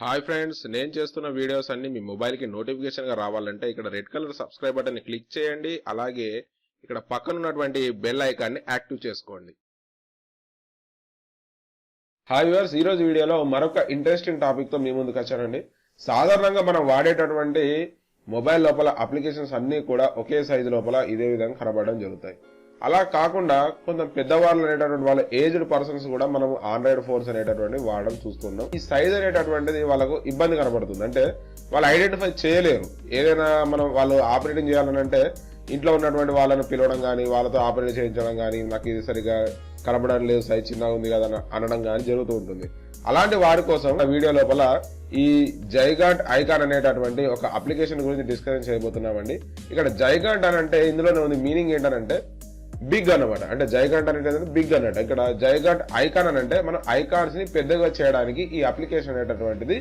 Hi friends నేను చేస్తున్న videos అన్ని మీ మొబైల్కి నోటిఫికేషన్గా రావాలంటే ఇక్కడ రెడ్ కలర్ సబ్స్క్రైబ్ బటన్ని క్లిక్ చేయండి అలాగే ఇక్కడ పక్కన ఉన్నటువంటి బెల్ ఐకాన్ని యాక్టివ్ చేసుకోండి. హాయ్ వ్యూవర్స్ ఈరోజు వీడియోలో మరొక ఇంట్రెస్టింగ్ టాపిక్తో మీ ముందుకు వచ్చానండి. సాధారణంగా మనం వాడేటటువంటి మొబైల్ లోపల అప్లికేషన్స్ అన్నీ కూడా ఒకే సైజు లోపల ఇదే విధంగా కనబడడం జరుగుతాయి. అలా కాకుండా కొంత పెద్దవాళ్ళు అనేటటువంటి వాళ్ళ ఏజ్డ్ పర్సన్స్ కూడా మనం ఆండ్రాయిడ్ ఫోన్స్ అనేటటువంటి వాడడం చూస్తున్నాం. ఈ సైజ్ అనేటటువంటిది వాళ్ళకు ఇబ్బంది కనబడుతుంది. అంటే వాళ్ళు ఐడెంటిఫై చేయలేరు. ఏదైనా మనం వాళ్ళు ఆపరేటింగ్ చేయాలని అంటే ఇంట్లో ఉన్నటువంటి వాళ్ళని పిలవడం కానీ వాళ్ళతో ఆపరేట్ చేయించడం కానీ నాకు ఇది సరిగా కనబడడం లేదు సైజ్ చిన్నగా ఉంది కదా అని అనడం కానీ జరుగుతూ ఉంటుంది. అలాంటి వారి కోసం వీడియో లోపల ఈ జైగాట్ ఐకాన్ అనేటటువంటి ఒక అప్లికేషన్ గురించి డిస్కషన్ చేయబోతున్నామండి. ఇక్కడ జైగాట్ అని అంటే ఇందులోనే ఉంది. మీనింగ్ ఏంటనంటే బిగ్ అన్నమాట. అంటే జైగాట్ అనేది బిగ్ అన్నట్టు. ఇక్కడ జైగాట్ ఐకాన్ అని అంటే మనం ఐకాన్స్ని పెద్దగా చేయడానికి ఈ అప్లికేషన్ అనేటటువంటిది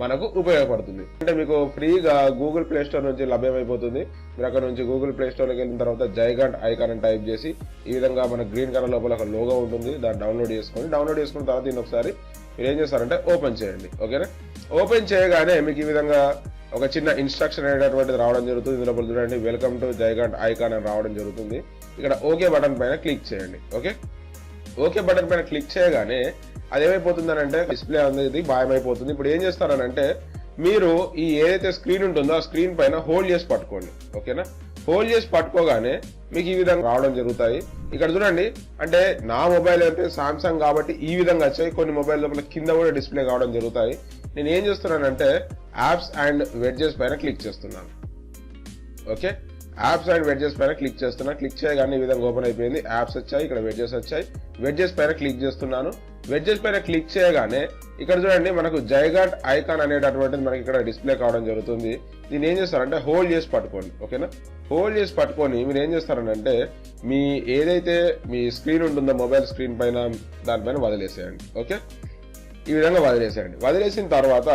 మనకు ఉపయోగపడుతుంది. అంటే మీకు ఫ్రీగా గూగుల్ ప్లే స్టోర్ నుంచి లభ్యమైపోతుంది. మీరు అక్కడ నుంచి గూగుల్ ప్లే స్టోర్కి వెళ్ళిన తర్వాత జైగాంట్ ఐకాన్ అని టైప్ చేసి ఈ విధంగా మన గ్రీన్ కలర్ లోపల ఒక లోగో ఉంటుంది. దాన్ని డౌన్లోడ్ చేసుకొని డౌన్లోడ్ చేసుకున్న తర్వాత దీన్ని ఒకసారి మీరు ఏం చేస్తారంటే ఓపెన్ చేయండి. ఓకేనా? ఓపెన్ చేయగానే మీకు ఈ విధంగా ఒక చిన్న ఇన్స్ట్రక్షన్ అనేటటువంటిది రావడం జరుగుతుంది. ఇందులో చూడండి వెల్కమ్ టు జైగాంట్ ఐకాన్ అని రావడం జరుగుతుంది. ఇక్కడ ఓకే బటన్ పైన క్లిక్ చేయండి. ఓకే ఓకే బటన్ పైన క్లిక్ చేయగానే అది ఏమైపోతుంది అంటే డిస్ప్లే అనేది మాయమైపోతుంది. ఇప్పుడు ఏం చేస్తారనంటే మీరు ఈ ఏదైతే స్క్రీన్ ఉంటుందో ఆ స్క్రీన్ పైన హోల్డ్ చేసి పట్టుకోండి. ఓకేనా హోల్డ్ చేసి పట్టుకోగానే మీకు ఈ విధంగా రావడం జరుగుతాయి. ఇక్కడ చూడండి అంటే నా మొబైల్ అయితే సామ్సంగ్ కాబట్టి ఈ విధంగా వచ్చాయి. కొన్ని మొబైల్ లోపల కింద కూడా డిస్ప్లే కావడం జరుగుతాయి. నేను ఏం చేస్తున్నానంటే యాప్స్ అండ్ వెడ్జెస్ పైన క్లిక్ చేస్తున్నాను. ఓకే యాప్స్ అండ్ వెడ్జెస్ పైన క్లిక్ చేస్తున్నా. క్లిక్ చేయగానే ఈ విధంగా ఓపెన్ అయిపోయింది. యాప్స్ వచ్చాయి ఇక్కడ వెడ్జెస్ వచ్చాయి. వెడ్జెస్ పైన క్లిక్ చేస్తున్నాను. వెడ్జెస్ పైన క్లిక్ చేయగానే ఇక్కడ చూడండి మనకు జైగాట్ ఐకాన్ అనేటటువంటిది మనకి ఇక్కడ డిస్ప్లే కావడం జరుగుతుంది. దీన్ని ఏం చేస్తారంటే హోల్డ్ చేసి పట్టుకోండి. ఓకేనా హోల్డ్ చేసి పట్టుకొని మీరు ఏం చేస్తారంటే మీ ఏదైతే మీ స్క్రీన్ ఉంటుందో మొబైల్ స్క్రీన్ పైన దానిపైన వదిలేసేయండి. ఓకే ఈ విధంగా వదిలేసేయండి. వదిలేసిన తర్వాత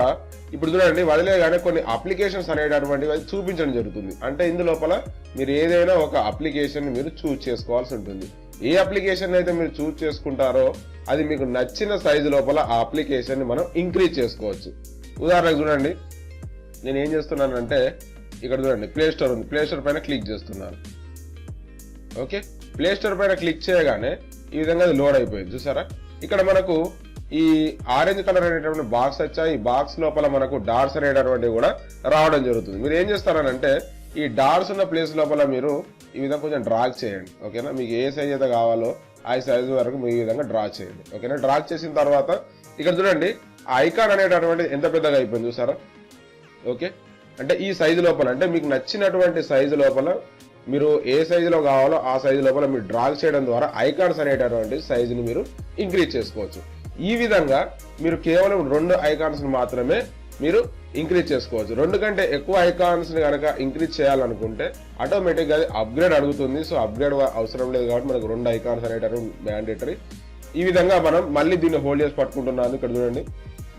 ఇప్పుడు చూడండి వదిలేగానే కొన్ని అప్లికేషన్స్ అనేటటువంటివి అది చూపించడం జరుగుతుంది. అంటే ఇందులోపల మీరు ఏదైనా ఒక అప్లికేషన్ మీరు చూజ్ చేసుకోవాల్సి ఉంటుంది. ఏ అప్లికేషన్ అయితే మీరు చూజ్ చేసుకుంటారో అది మీకు నచ్చిన సైజు లోపల ఆ అప్లికేషన్ని మనం ఇంక్రీజ్ చేసుకోవచ్చు. ఉదాహరణకు చూడండి నేను ఏం చేస్తున్నానంటే ఇక్కడ చూడండి ప్లే స్టోర్ ఉంది. ప్లే స్టోర్ పైన క్లిక్ చేస్తున్నాను. ఓకే? ప్లే స్టోర్ పైన క్లిక్ చేయగానే ఈ విధంగా అది లోడ్ అయిపోయింది. చూసారా? ఇక్కడ మనకు ఈ ఆరెంజ్ కలర్ అనేటువంటి బాక్స్ వచ్చా ఈ బాక్స్ లోపల మనకు డార్స్ అనేటటువంటివి కూడా రావడం జరుగుతుంది. మీరు ఏం చేస్తారనంటే ఈ డార్స్ ఉన్న ప్లేస్ లోపల మీరు ఈ విధంగా కొంచెం డ్రా చేయండి. ఓకేనా మీకు ఏ సైజ్ అయితే కావాలో ఆ సైజు వరకు మీరు ఈ విధంగా డ్రా చేయండి. ఓకేనా డ్రా చేసిన తర్వాత ఇక్కడ చూడండి ఐకాన్ అనేటటువంటిది ఎంత పెద్దగా అయిపోయింది చూసారా? ఓకే అంటే ఈ సైజు లోపల అంటే మీకు నచ్చినటువంటి సైజు లోపల మీరు ఏ సైజులో కావాలో ఆ సైజు లోపల మీరు డ్రా చేయడం ద్వారా ఐకాన్స్ అనేటటువంటి సైజుని మీరు ఇంక్రీజ్ చేసుకోవచ్చు. ఈ విధంగా మీరు కేవలం రెండు ఐకాన్స్ని మాత్రమే మీరు ఇంక్రీజ్ చేసుకోవచ్చు. రెండు కంటే ఎక్కువ ఐకాన్స్ని కనుక ఇంక్రీజ్ చేయాలనుకుంటే ఆటోమేటిక్గా అది అప్గ్రేడ్ అడుగుతుంది. సో అప్గ్రేడ్ అవసరం లేదు కాబట్టి మనకు రెండు ఐకాన్స్ అనేటటువంటి మ్యాండేటరీ ఈ విధంగా మనం మళ్ళీ దీన్ని హోల్డ్ చేసి పట్టుకుంటున్నాను. ఇక్కడ చూడండి.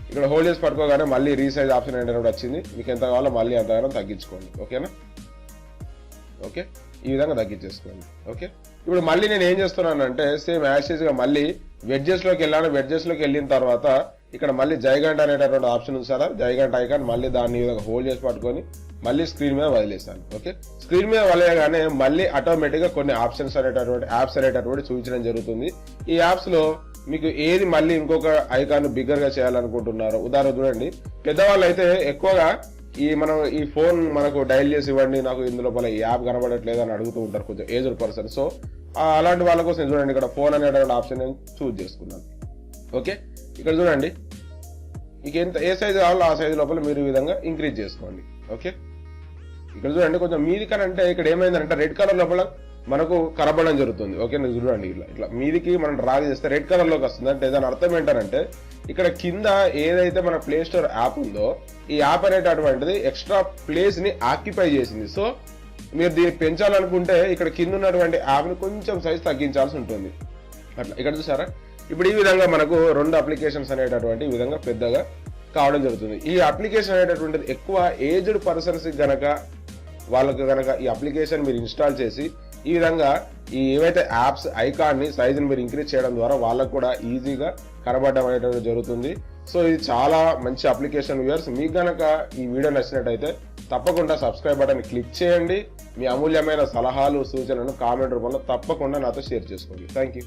ఇక్కడ హోల్డ్ చేసి పట్టుకోగానే మళ్ళీ రీసైజ్ ఆప్షన్ అనేటువంటి వచ్చింది. మీకు ఎంత కావాలో మళ్ళీ అంతగానో తగ్గించుకోండి. ఓకేనా? ఓకే? ఈ విధంగా తగ్గించేసుకోండి. ఓకే? ఇప్పుడు మళ్ళీ నేను ఏం చేస్తున్నానంటే సేమ్ యాషెస్గా మళ్ళీ వెడ్జెస్లోకి వెళ్ళాను. వెడ్జెస్లోకి వెళ్ళిన తర్వాత ఇక్కడ మళ్ళీ జైగంట అనేటటువంటి ఆప్షన్ ఉంది సార్. జైగంట ఐకాన్ మళ్ళీ దాన్ని హోల్డ్ చేసి పట్టుకొని మళ్ళీ స్క్రీన్ మీద వదిలేసాను ఓకే స్క్రీన్ మీద వదిలేయగానే మళ్ళీ ఆటోమేటిక్గా కొన్ని ఆప్షన్స్ అనేటటువంటి యాప్స్ అనేటటువంటి చూపించడం జరుగుతుంది. ఈ యాప్స్లో మీకు ఏది మళ్ళీ ఇంకొక ఐకాన్ బిగ్గర్గా చేయాలనుకుంటున్నారో ఉదాహరణ చూడండి. పెద్దవాళ్ళు అయితే ఎక్కువగా ఈ మనం ఈ ఫోన్ మనకు డైల్ చేసి ఇవ్వండి నాకు ఇందులో పల ఈ యాప్ కనబడట్లేదు అని అడుగుతూ ఉంటారు కొంచెం ఏజ్డ్ పర్సన్. సో అలాంటి వాళ్ళ కోసం చూడండి ఇక్కడ ఫోన్ అనేటువంటి ఆప్షన్ నేను చూజ్ చేసుకున్నాను. ఓకే? ఇక్కడ చూడండి. మీకు ఎంత ఏ సైజు కావాలో ఆ సైజు లోపల మీరు ఈ విధంగా ఇంక్రీజ్ చేసుకోండి. ఓకే? ఇక్కడ చూడండి కొంచెం మీది కనంటే ఇక్కడ ఏమైందంటే రెడ్ కలర్ లోపల మనకు కనబడడం జరుగుతుంది. ఓకే నేను చూడండి ఇట్లా ఇట్లా మీదికి మనం డ్రా చేస్తే రెడ్ కలర్లోకి వస్తుంది. అంటే దాని అర్థం ఏంటంటే ఇక్కడ కింద ఏదైతే మన ప్లే స్టోర్ యాప్ ఉందో ఈ యాప్ అనేటటువంటిది ఎక్స్ట్రా ప్లేస్ని ఆక్యుపై చేసింది. సో మీరు దీన్ని పెంచాలనుకుంటే ఇక్కడ కింద ఉన్నటువంటి యాప్ని కొంచెం సైజ్ తగ్గించాల్సి ఉంటుంది. అట్లా ఇక్కడ చూసారా? ఇప్పుడు ఈ విధంగా మనకు రెండు అప్లికేషన్స్ అనేటటువంటి ఈ విధంగా పెద్దగా కావడం జరుగుతుంది. ఈ అప్లికేషన్ అనేటటువంటిది ఎక్కువ ఏజ్డ్ పర్సన్స్కి గనక వాళ్ళకు కనుక ఈ అప్లికేషన్ మీరు ఇన్స్టాల్ చేసి ఈ విధంగా ఈ ఏవైతే యాప్స్ ఐకాన్ని సైజుని మీరు ఇంక్రీజ్ చేయడం ద్వారా వాళ్ళకు కూడా ఈజీగా కనబడడం అనేటువంటి జరుగుతుంది. సో ఇది చాలా మంచి అప్లికేషన్ వ్యూయర్స్ మీకు కనుక ఈ వీడియో నచ్చినట్టయితే తప్పకుండా సబ్స్క్రైబ్ బటన్ క్లిక్ చేయండి. మీ అమూల్యమైన సలహాలు సూచనలను కామెంట్ రూపంలో తప్పకుండా నాతో షేర్ చేసుకోండి. Thank you